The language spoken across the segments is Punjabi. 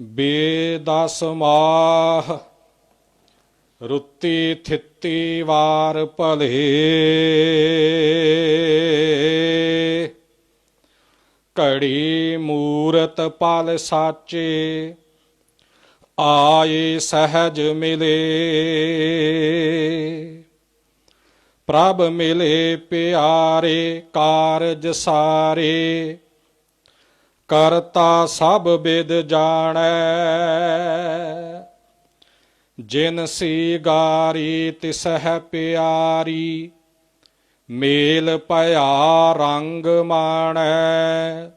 ਬੇਦਸ ਮਾਹ ਰੁੱਤੀ ਥਿੱਤੀ ਵਾਰ ਭਲੇ। ਘੜੀ ਮੂਰਤ ਪਲ ਸਾਚੇ, ਆਏ ਸਹਿਜ ਮਿਲੇ। ਪ੍ਰਭ ਮਿਲੇ ਪਿਆਰੇ ਕਾਰਜ ਸਾਰੇ ਕਰਤਾ ਸਭ ਬਿਦ ਜਾਣੈ। ਜਿਨ ਸੀ ਗਾਰੀ, ਤਿਸਹਿ ਪਿਆਰੀ, ਮੇਲ ਭਇਆ ਰੰਗ ਮਾਣੈ।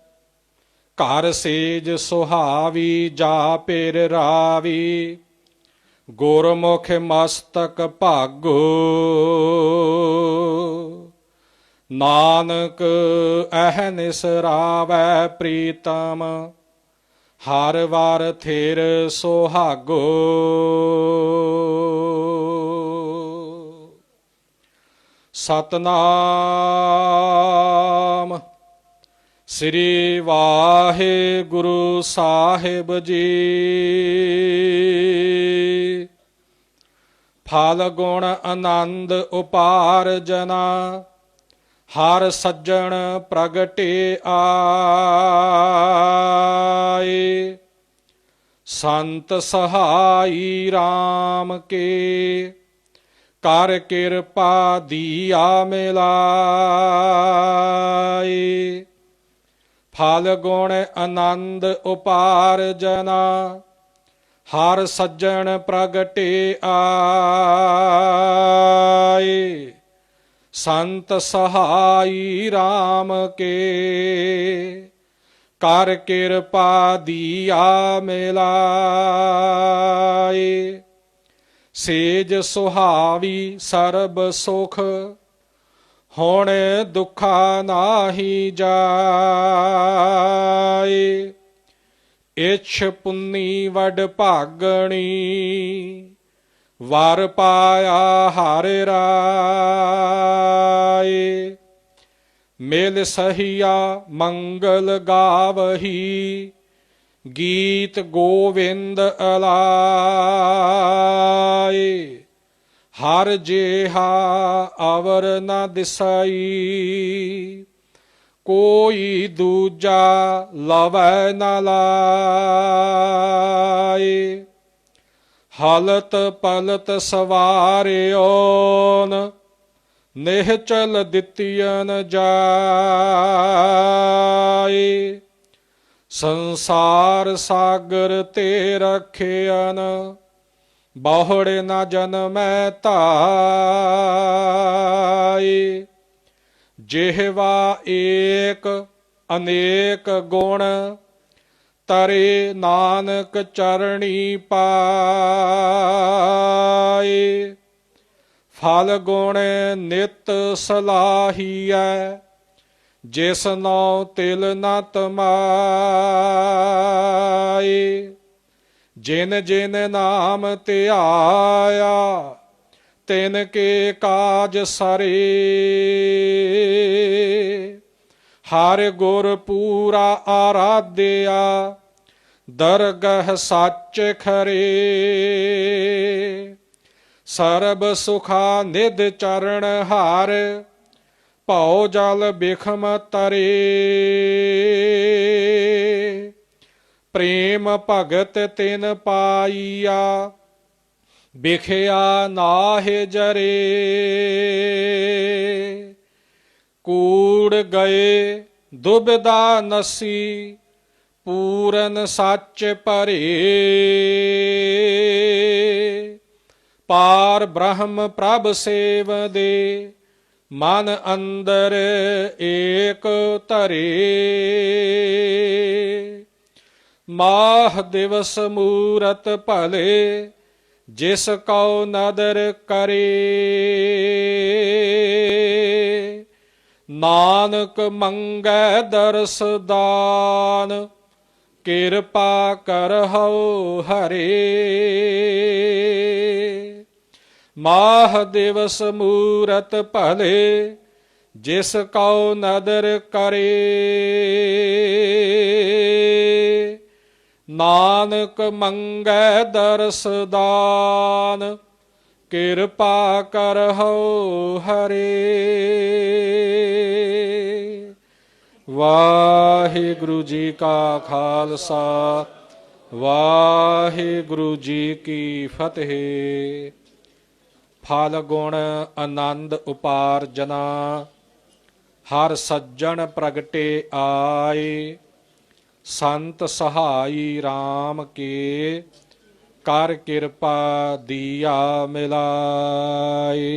ਘਰ ਸੇਜ ਸੁਹਾਵੀ, ਜਾ ਪੇਰ ਰਾਵੀ, ਗੁਰਮੁਖ ਮਸਤਕ ਭਾਗੋ। ਨਾਨਕ ਅਹਨਿਸ ਰਾਵੈ ਪ੍ਰੀਤਮ, ਹਰ ਵਾਰ ਥੇਰ ਸੁਹਾਗੋ। ਸਤਨਾਮ ਸ੍ਰੀ ਵਾਹਿਗੁਰੂ ਸਾਹਿਬ ਜੀ। ਫਲ ਗੁਣ ਆਨੰਦ ਉਪਾਰਜਨਾ ਹਰ ਸੱਜਣ ਪ੍ਰਗਟੇ ਆਏ। ਸੰਤ ਸਹਾਈ RAM ਕੇ, ਕਰ ਕਿਰਪਾ ਦੀਆ ਮਿਲਾਏ। ਫਲ ਗੁਣ ਆਨੰਦ ਉਪਾਰ ਜਨਾ, ਹਰ ਸੱਜਣ ਪ੍ਰਗਟੇ ਆਏ। ਸੰਤ ਸਹਾਈ RAM ਕੇ। ਕਰ ਕਿਰਪਾ ਦੀਆ ਮਿਲਾਏ। ਸੇਜ ਸੁਹਾਵੀ ਸਰਬ ਸੁਖ, ਹੁਣ ਦੁਖਾ ਨਾਹੀ ਜਾਏ। ਇਛ ਪੁੰਨੀ ਵਡ ਭਾਗਣੀ ਵਰ ਪਾਇਆ ਹਰ ਰਾਏ। ਮੇਲ ਸਹੀਆ ਮੰਗਲ ਗਾਵਹੀ, ਗੀਤ ਗੋਵਿੰਦ ਅਲਾਏ। ਹਰ ਜੇਹਾ ਅਵਰ ਨ ਦਿਸਾਈ, ਕੋਈ ਦੂਜਾ ਲਵੈ ਨ ਲਾਏ। ਹਲਤ ਪਲਤ ਸਵਾਰਿਓਨ ਨਿਹਚਲ ਦਿੱਤੀਨ ਜਾਏ ਸੰਸਾਰ ਸਾਗਰ ਤੇ ਰਖਿਆਨ ਬਹੁੜੇ ਨਾ ਜਨਮੈ ਧਾਈ ਜਿਹਵਾ ਏਕ ਅਨੇਕ ਗੁਣ ਤਰੇ ਨਾਨਕ ਚਰਣੀ ਪਾਏ। ਫਲ ਗੁਣ ਨਿਤ ਸਲਾਹੀਐ, ਜਿਸ ਨੋ ਤਿਲ ਨ ਤਮਾਏ ਜਿਨ ਜਿਨ ਨਾਮ ਧਿਆਇਆ, ਤਿਨ ਕੇ ਕਾਜ ਸਰੇ। ਹਰ ਗੁਰ ਪੂਰਾ ਆਰਾਧਿਆ ਦਰਗਹ ਸੱਚ ਖਰੇ, ਸਰਬ ਸੁਖਾ ਨਿਦ ਚਰਨ ਹਾਰ, ਭਉ ਜਲ ਬਿਖਮ ਤਰੇ। ਪ੍ਰੇਮ ਭਗਤ ਤਿਨ ਪਾਈਆ ਬਿਖਿਆ ਨਾਹਿ ਜਰੇ। ਕੂੜ ਗਏ ਦੁਬਿਦਾ ਨਸੀ ਪੂਰਨ ਸੱਚ ਭਰੇ। ਪਾਰ ਬ੍ਰਹਮ ਪ੍ਰਭ ਸੇਵ ਦੇ, ਮਨ ਅੰਦਰ ਏਕ ਧਰੇ। ਮਾਹ ਦਿਵਸ ਮੂਰਤ ਭਲੇ, ਜਿਸ ਕਉ ਨਦਰ ਕਰੇ। ਨਾਨਕ ਮੰਗੈ ਦਰਸ ਦਾਨ ਕਿਰਪਾ ਕਰਹੁ ਹਰੇ। ਮਾਹ ਦਿਵਸ ਮੂਰਤ ਭਲੇ, ਜਿਸ ਕਉ ਨਦਰ ਕਰੇ। ਨਾਨਕ ਮੰਗੈ ਦਰਸ ਦਾਨ, ਕਿਰਪਾ ਕਰਹੁ ਹਰੇ। ਵਾਹਿਗੁਰੂ ਜੀ ਕਾ ਖਾਲਸਾ, ਵਾਹਿਗੁਰੂ ਜੀ ਕੀ ਫਤਿਹ। ਫਲ ਗੁਣ ਆਨੰਦ ਉਪਾਰਜਨਾ, ਹਰ ਸੱਜਣ ਪ੍ਰਗਟੇ ਆਏ। ਸੰਤ ਸਹਾਈ RAM ਕੇ, ਕਰ ਕਿਰਪਾ ਦੀਆ ਮਿਲਾਏ।